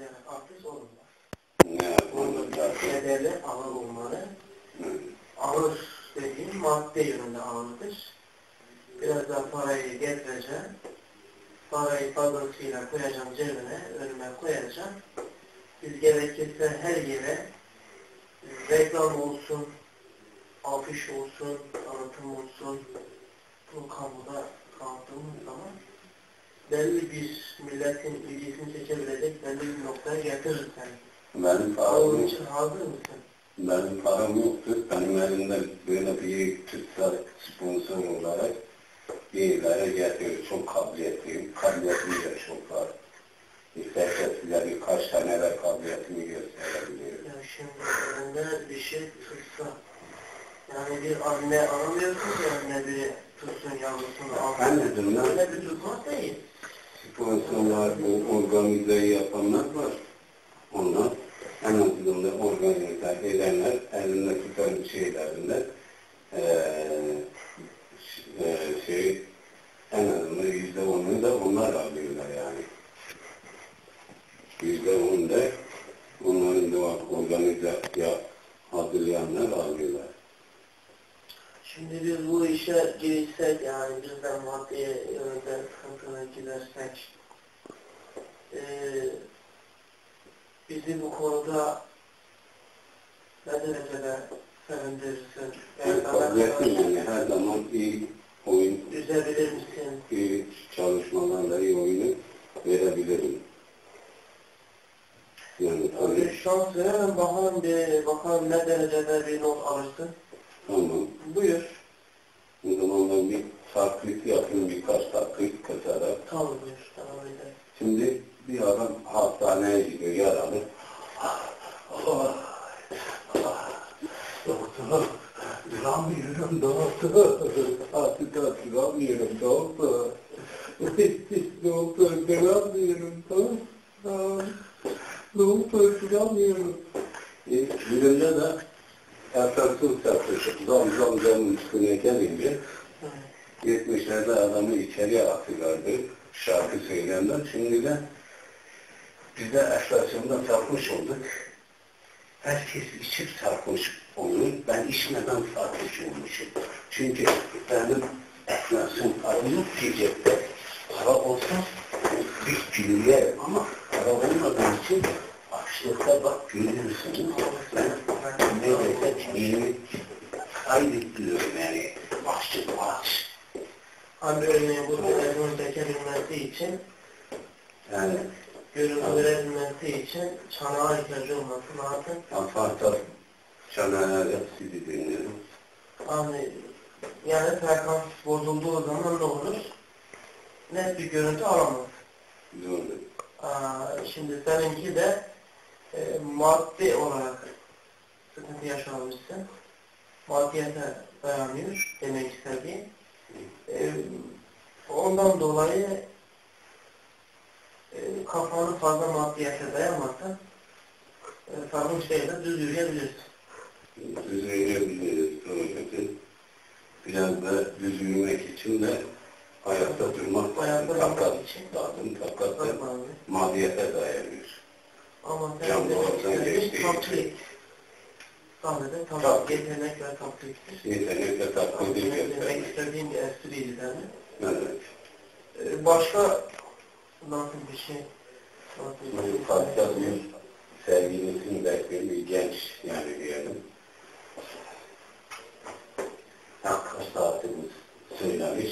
yani artist olurlar. Ne lazım? Kederli ağır olmalı. Ağır dediğim madde yönünde ağırdır. Biraz daha parayı getireceğim. Parayı fazlasıyla koyacağım cebine, önüme koyacağım. Biz gerekirse her yere e, reklam olsun, afiş olsun, tanıtım olsun, bu kamuda tanıttığımız zaman belli bir milletin ilgisini çekebilecek belli bir noktaya getirir seni. Benim param Onun için hazır mısın? Benim param yoktu. Benim elimde böyle bir TÜSAT sponsor olarak yerlere getiriyor. Çok kabiliyetliyim. Kabiliyetim de çok var. İsterse size birkaç tane de kabiliyetimi gösterebilirim. Ya şimdi önünde bir şey tutsa, yani bir anne aramıyorsun ya anne bir tutsun yavrusunu al. Anladım lan. Öyle bir tutmak değil. Sponsorlar, bu organizeyi yapanlar var. Onlar en azından organize edenler elinde tutan şeylerinde eee eee, şey en azından yüzde onu da onlar alıyorlar yani. Yüzde on da onların da organize ya, hazırlayanlar alıyorlar. Şimdi biz bu işe girişsek yani bizden maddi yönde sıkıntıya gidersek eee bizi bu konuda ne derecede sevindirirsin? Yani karşı yani her zaman iyi oyun üzebilir misin? iyi çalışmalarla iyi oyunu verebilirim. Yani Abi tabii şans veremem bakalım bir bakalım ne derecede bir not alırsın. tamam. Buyur. Ben bir taklit yapayım birkaç taklit kasarak. Tamam buyur. Tamam öyle. Şimdi bir adam hastaneye gidiyor yaralı. Doktor, duramıyorum doktor. Artık duramıyorum doktor. doktor duramıyorum doktor. Doktor duramıyorum. E, birinde de Ertansız satışık. Zam zam zamın üstüne gelince. 70'lerde adamı içeriye atıyorlardı şarkı söyleyenler. Şimdi de biz de enflasyonda sarhoş olduk. Herkes içip sarhoş olur. Ben içmeden sarhoş olmuşum. Çünkü benim enflasyon param yok diyecekler. Para olsa bir yerim ama para olmadığı için açlıkta bak görüyorsunuz. Ben neredeyse yeni kaybediyorum yani. Açlık aç. Hani örneğin bu telefonu çekebilmesi için, Yani görüntü verebilmesi için çanağa ihtiyacı olması lazım. Afarta Çanakkale sizi dinliyorum. Hani yani frekans bozulduğu zaman ne olur? Net bir görüntü alamaz. Doğru. Aa, şimdi seninki de e, maddi olarak sıkıntı yaşamışsın. Maddiyete dayanıyor demek istediğim. E, ondan dolayı e, kafanı fazla maddiyete dayamazsan e, sarhoş değil de düz yürüyebilirsin. Düzleyebiliriz. Doğru. Biraz da düz yürümek için de ayakta durmak Ayakta lazım. Takat için. lazım. Takat da maliyete dayanıyor. Ama Can sen boğazdan de geçtiği taklit. Sadece Taklit. taklit, yetenek ve taklittir. Yetenekle taklidi Demek göstermek. istediğim bir espriydi yani. Evet. Ee, Başka nasıl bir şey? Nasıl bir şey? parça bir sevgilisini bekleyen bir genç yani diyelim. Kaç saatimiz söylemiş,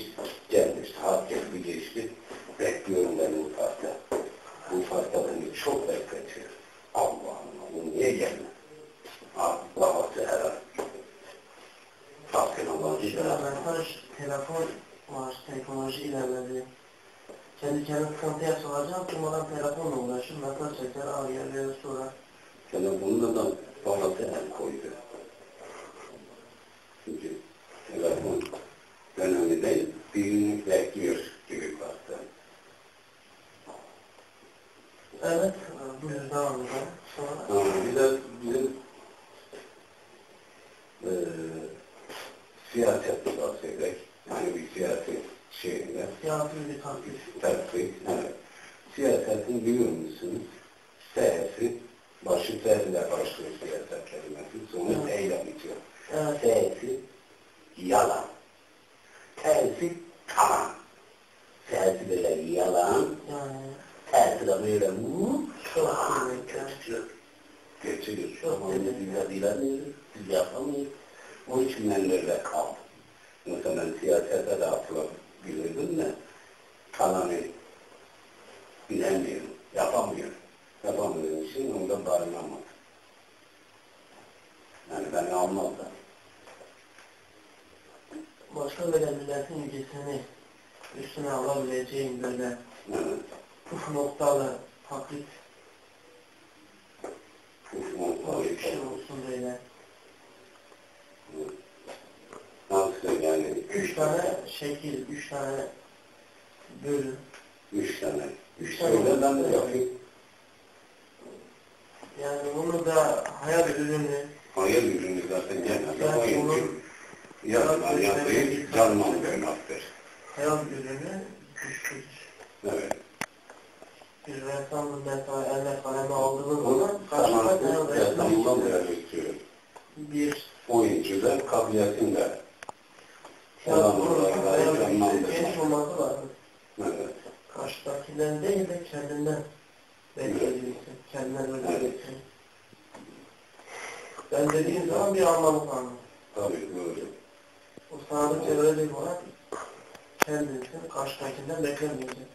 gelmiş, saat geldi geçti. Bekliyorum ben bu parça. Bu parça beni çok bekletiyor. Allah Allah, bu niye gelmedi? Allah Teala. Hakkın Allah'ın mesaj, telefon var, teknoloji ilerledi. Kendi kendine sıkıntıya soracağım, durmadan telefonla uğraşır, mesaj çeker, veya sorar. Telefonuna da siyaset bahsederek, hani bir siyaset şeyinde. Siyaset bir taktik. Evet. Siyasetin biliyor musunuz? S'si, başı S ile başlıyor siyaset kelimesi, sonu E ile bitiyor. Evet. S'si yalan. Mesela ben siyasete de atılabilirdim de kalanı bilemiyorum. Yapamıyorum. Yapamadığım için onda barınamadım. Yani beni almazlar. Başka böyle milletin ilgisini üstüne alabileceğin böyle Evet. puf noktalı taklit Kuşum bir şey olsun böyle. Nasıl yani? Üç tane şekil, üç tane bölüm. Üç tane. Üç Üç tane. de yapayım. Yani bunu da hayal ürünü Hayal ürünü zaten genelde bunun- yazman yazıyı canlandırmaktır. hayal ürünü güçlüdür. Evet. Bir ressamın mesela eline kaleme aldığı Bunu zaman karşıda hayal vermek istiyorum. Bir Oyuncu da kabiliyetinde. tiyatronun Kendinden öğreneceksin. Ben dediğim zaman bir anlamı kalmaz. Tabii doğru. O sadece bir olarak kendinsin, karşıdakinden beklemeyeceksin.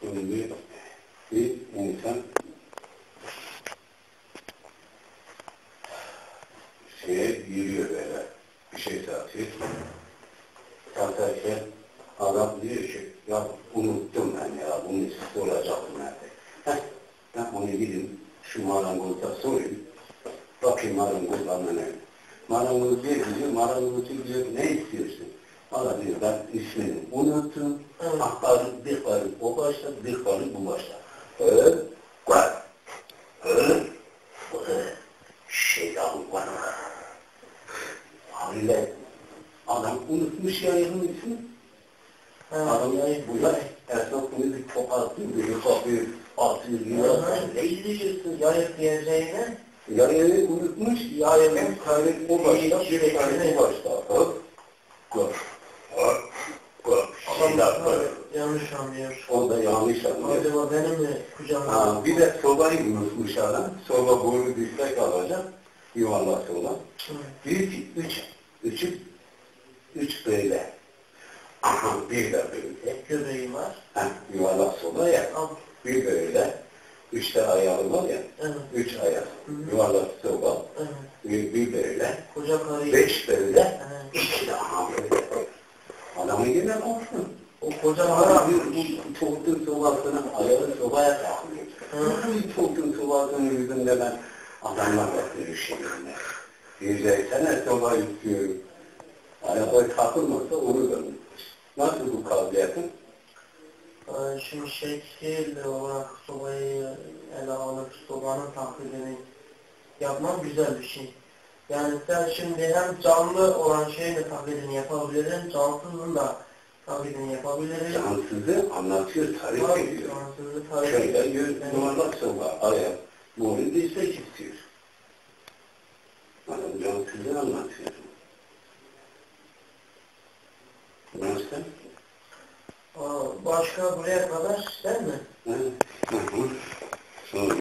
Şimdi bir insan şeye yürüyor böyle. Bir şey satıyor. Satarken adam diyor ki ya unuttum ben ya bunu soracaktım nerede. Heh, ben onu gidin sorayım. Bakayım marangoz bana ne? Marangoz diyor ki marangoz diyor ne istiyorsun? Valla diyor ben ismini unuttum. Ahbarı bir karı o başta bir karı bu başta. Hı? Var. Hı? Hı? Şeytan var. Hamile. Adam unutmuş yayının ismini. Ha, Adam yani bu da esnaf bunu bir tokatlıyor, bir kapıyor, atıyor, yiyor. Sen ne izliyorsun? yayık diyeceğine Yayını unutmuş, yayının karı o başta, bir karı bu başta. Hop, hop, hop, hop. Adam var. yanlış anlıyor. O da yanlış anlıyor. Acaba benim mi kucağıma? Ha, bir de sobayı unutmuş adam. Soba boru dislek alacak. Yuvarlak soba. Bir, üç, üçü, üç böyle. Bir de böyle. Göbeği var. Ha, yuvarlak soba ya. Al. Bir böyle. Üç de ayağı var ya. Evet. Üç ayak. Hı hı. Yuvarlak soba. Evet. Bir, bir böyle. Koca karıyı. Beş böyle. Evet. İki de aha böyle. Adamı yine korksun. O koca karı. bir çoğutun sobasını ayağı sobaya takmıyor. Bu çoğutun sobasının yüzünde ben adamlarla görüşüyorum. Diyeceksene soba istiyorum. Ayağı takılmasa onu da Nasıl bu kabiliyetin? Ee, Şimdi şekil olarak sobayı ele alıp sobanın taklidini yapman güzel bir şey. Yani sen şimdi hem canlı olan şeyin de taklidini yapabilirsin, cansızın da taklidini yapabilirsin. Cansızı anlatıyor, tarif Tabii, ediyor. Cansızı tarif Şöyle ediyor. yüz yuvarlak soba, ayak, boyun dirsek istiyor. Adam cansızı anlatıyor. Başka buraya kadar değil mi? Hı hı.